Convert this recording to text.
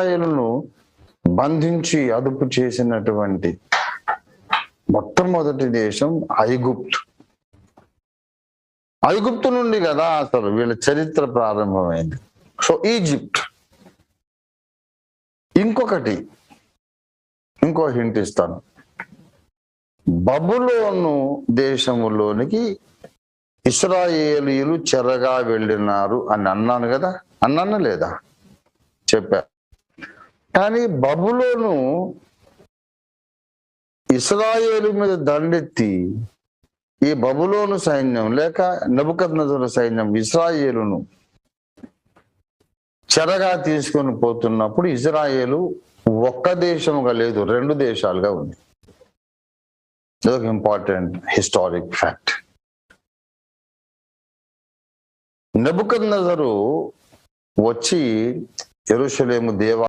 ఇస్రాయేలును బంధించి అదుపు చేసినటువంటి మొట్టమొదటి దేశం ఐగుప్తు. ఐగుప్తు నుండి కదా అసలు వీళ్ళ చరిత్ర ప్రారంభమైంది. So Egypt. ఇంకొకటి ఇంకో హింట్ ఇస్తాను. బబులోను దేశములోనికి ఇస్రాయేలీలు చెరగా వెళ్ళినారు అని అన్నాను కదా? అన్నాను లేదా? చెప్పా. కానీ బబులోను ఇస్రాయేలు మీద దండెత్తి ఈ బబులోను సైన్యం లేక నబుకద్నజరు సైన్యం ఇస్రాయేలును చెరగా తీసుకొని పోతున్నప్పుడు ఇజ్రాయేలు ఒక్క దేశముగా లేదు రెండు దేశాలుగా ఉంది. ఇదొక ఇంపార్టెంట్ హిస్టారిక్ ఫ్యాక్ట్ నబుకద్నజరు వచ్చి ఎరుషలేము దేవా